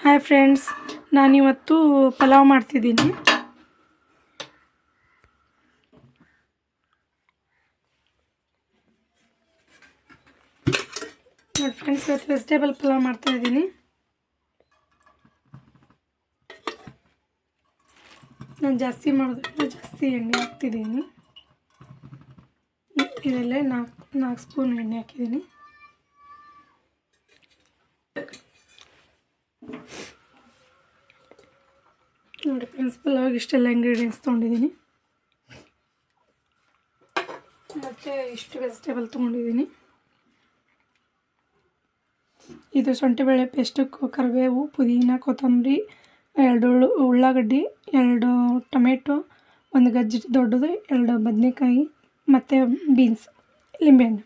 Hi friends ನಾನಿವತ್ತು ಪಲಾವ್ ಮಾಡ್ತಿದ್ದೀನಿ. ನೋಡಿ ಫ್ರೆಂಡ್ಸ್ ಇವತ್ತು ವೆಜಿಟೇಬಲ್ ಪಲಾವ್ ಮಾಡ್ತಾ ಇದ್ದೀನಿ. ನಾನು ಜಾಸ್ತಿ ಮಾಡೋದ್ರಿಂದ ಜಾಸ್ತಿ ಎಣ್ಣೆ ಹಾಕ್ತಿದ್ದೀನಿ. ಇದರಲ್ಲೇ ನಾಲ್ಕು ನಾಲ್ಕು ಸ್ಪೂನ್ ಎಣ್ಣೆ ಹಾಕಿದ್ದೀನಿ. ನೋಡಿ ಪ್ರಿನ್ಸಿಪಲ್ ಆಗಿ ಇಷ್ಟೆಲ್ಲ ಇಂಗ್ರೀಡಿಯೆಂಟ್ಸ್ ತೊಗೊಂಡಿದ್ದೀನಿ. ಮತ್ತು ಇಷ್ಟು ವೆಜಿಟೇಬಲ್ ತೊಗೊಂಡಿದ್ದೀನಿ. ಇದು ಶುಂಠಿ ಬೆಳೆ ಪೇಸ್ಟು ಕರಿಬೇವು, ಪುದೀನ, ಕೊತ್ತಂಬರಿ ಎರಡು ಉಳ್ಳು ಉಳ್ಳಾಗಡ್ಡಿ, ಎರಡು ಟೊಮೆಟೊ, ಒಂದು ಗಜ್ಜಿ ದೊಡ್ಡದು, ಎರಡು ಬದನೆಕಾಯಿ, ಮತ್ತು ಬೀನ್ಸ್ ಲಿಂಬೆಹಣ್ಣು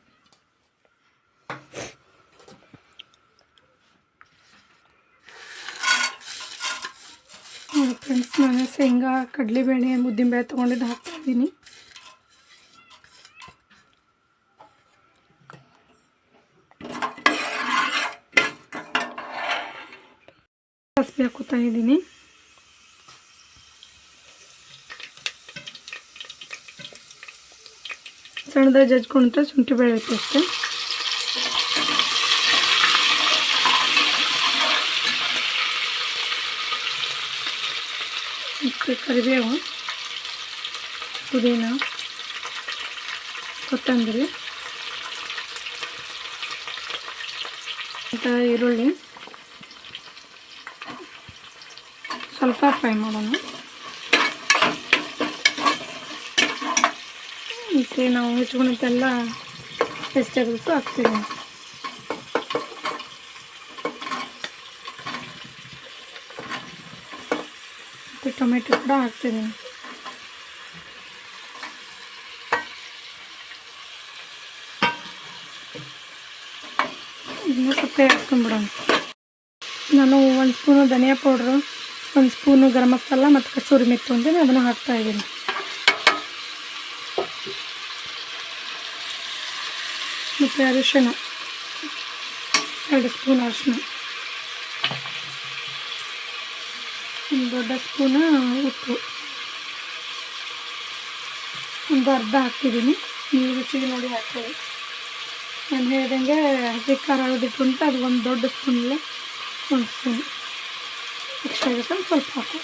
ನೋಡಿ ಫ್ರೆಂಡ್ಸ್ ನಾನು ಶೇಂಗಾ ಕಡಲೆಬೇಳೆ ಉದ್ದಿನಬೇಳೆ ತೊಗೊಂಡಿದ್ದು ಹಾಕ್ತಾಯಿದ್ದೀನಿ ಸಾಸಿವೆ ಹಾಕೋತಾ ಇದ್ದೀನಿ. ಸಣ್ಣದಾಗಿ ಜಜ್ಕೊಂಡ್ರೆ ಶುಂಠಿ ಬೆಳೆ ಅಷ್ಟೇ. ಕರಿಬೇವು ಪುದೀನ ಕೊತ್ತಂಬರಿ ಮತ್ತು ಈರುಳ್ಳಿ. ಸ್ವಲ್ಪ ಫ್ರೈ ಮಾಡೋಣ. ಮತ್ತು ನಾವು ಹೆಚ್ಕೊಂಡಂತೆಲ್ಲ ವೆಜಿಟೇಬಲ್ಸು ಹಾಕ್ತೀವಿ. ಟೊಮೆಟೊ ಕೂಡ ಹಾಕ್ತಿದ್ದೀನಿ ಇದನ್ನ ಸ್ವಲ್ಪ ನಾನು ಒಂದು ಸ್ಪೂನು ಧನಿಯಾ ಪೌಡ್ರು, ಒಂದು ಸ್ಪೂನು ಗರಂ ಮಸಾಲ ಮತ್ತು ಕಸೂರಿ ಮೆತ್ತು ಅಂತೀನಿ ಅದನ್ನು ಹಾಕ್ತಾಯಿದ್ದೀನಿ ಮತ್ತು ಅರಿಶಿಣ, ಎರಡು ಸ್ಪೂನ್ ಅರಿಶಿಣ. ಒಂದು ದೊಡ್ಡ ಸ್ಪೂನ ಉಪ್ಪು. ಒಂದು ಅರ್ಧ ಹಾಕ್ತಿದ್ದೀನಿ ನೀವು ರುಚಿಗೆ ನೋಡಿ ಹಾಕ್ತೀವಿ ನಾನು ಹೇಳ್ದಂಗೆ ಹಸಿ ಖಾರ ಅದು ಒಂದು ದೊಡ್ಡ ಸ್ಪೂನಲ್ಲೇ ಒಂದು ಸ್ಪೂನ್. ಎಕ್ಸ್ಟ್ರಾ ಆಗುತ್ತೆ ಸ್ವಲ್ಪ ಹಾಕು.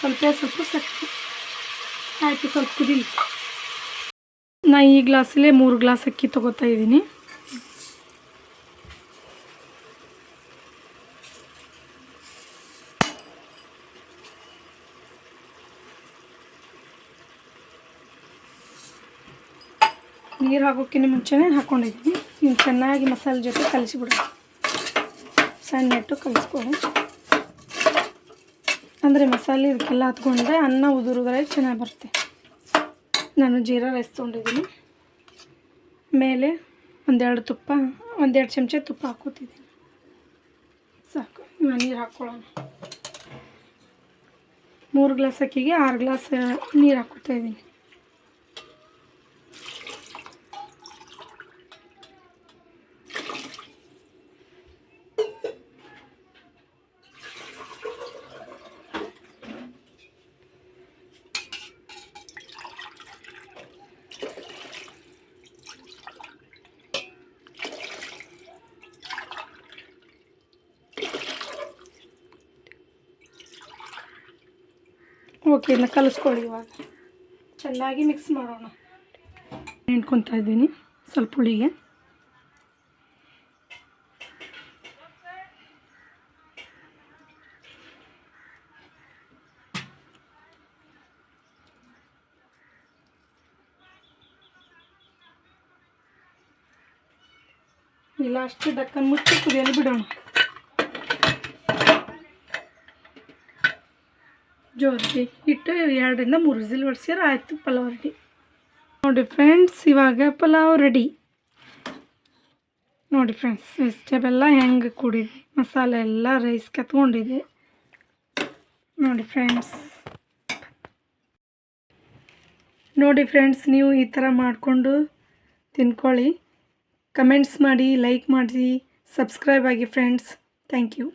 ಸ್ವಲ್ಪ ಸ್ವಲ್ಪ ಸಕ್ಕರೆ. ಆಯಿತು, ಸ್ವಲ್ಪ ಕುದೀಲಿ. ನಾ ಈ ಗ್ಲಾಸಲ್ಲೇ ಮೂರು ಗ್ಲಾಸ್ ಅಕ್ಕಿ ತೊಗೋತಾ ಇದ್ದೀನಿ. ನೀರು ಹಾಕೋಕ್ಕಿಂತ ಮುಂಚೆನೇ ಹಾಕ್ಕೊಂಡಿದ್ದೀನಿ ನೀವು ಚೆನ್ನಾಗಿ ಮಸಾಲೆ ಜೊತೆ ಕಲಿಸಿಬಿಡಿ ಸಣ್ಣ ಇಟ್ಟು ಕಲಿಸ್ಕೊಳ್ಳಿ. ಅಂದರೆ ಮಸಾಲೆ ಇದಕ್ಕೆಲ್ಲ ಹತ್ಕೊಂಡ್ರೆ ಅನ್ನ ಉದುರಿದ್ರೆ ಚೆನ್ನಾಗಿ ಬರುತ್ತೆ. ನಾನು ಜೀರಾ ರೈಸ್ ತೊಗೊಂಡಿದ್ದೀನಿ. ಮೇಲೆ ಒಂದೆರಡು ತುಪ್ಪ, ಒಂದೆರಡು ಚಮಚ ತುಪ್ಪ ಹಾಕೋತಿದ್ದೀನಿ ಸಾಕು ನಾನು ನೀರು ಹಾಕ್ಕೊಳ್ಳೋಣ. ಮೂರು ಗ್ಲಾಸ್ ಅಕ್ಕಿಗೆ ಆರು ಗ್ಲಾಸ್ ನೀರು ಹಾಕೋತಾ ಇದ್ದೀನಿ. ಓಕೆ ಇದನ್ನ ಕಲಿಸ್ಕೊಳ್ಳಿ ಇವಾಗ. ಚೆನ್ನಾಗಿ ಮಿಕ್ಸ್ ಮಾಡೋಣ. ನೆಂಟ್ಕೊತಾ ಇದ್ದೀನಿ ಸ್ವಲ್ಪ ಹುಳಿಗೆ. ಇಲ್ಲ, ಅಷ್ಟು ಡಕ್ಕನ್ ಮುಚ್ಚಿ ಕುದಿಯಲು ಬಿಡೋಣ? ಜೋರಿಗೆ ಇಟ್ಟು ಎರಡರಿಂದ ಮೂರು ವಿಸಿಲ್ ಹೊಡ್ಸಿದ್ರೆ ಆಯಿತು ಪಲಾವ್ ರೆಡಿ ನೋಡಿ ಫ್ರೆಂಡ್ಸ್ ಇವಾಗ ಪಲಾವ್ ರೆಡಿ ನೋಡಿ ಫ್ರೆಂಡ್ಸ್ ವೆಜಿಟೇಬೆಲ್ಲ ಹೆಂಗೆ ಕೂಡಿದೆ, ಮಸಾಲೆ ಎಲ್ಲ ರೈಸ್ ಕತ್ಕೊಂಡಿದೆ ನೋಡಿ ಫ್ರೆಂಡ್ಸ್ ನೋಡಿ ಫ್ರೆಂಡ್ಸ್ ನೀವು ಈ ಥರ ಮಾಡಿಕೊಂಡು ತಿನ್ಕೊಳ್ಳಿ. ಕಮೆಂಟ್ಸ್ ಮಾಡಿ ಲೈಕ್ ಮಾಡಿ ಸಬ್ಸ್ಕ್ರೈಬ್ ಆಗಿ ಫ್ರೆಂಡ್ಸ್ ಥ್ಯಾಂಕ್ ಯು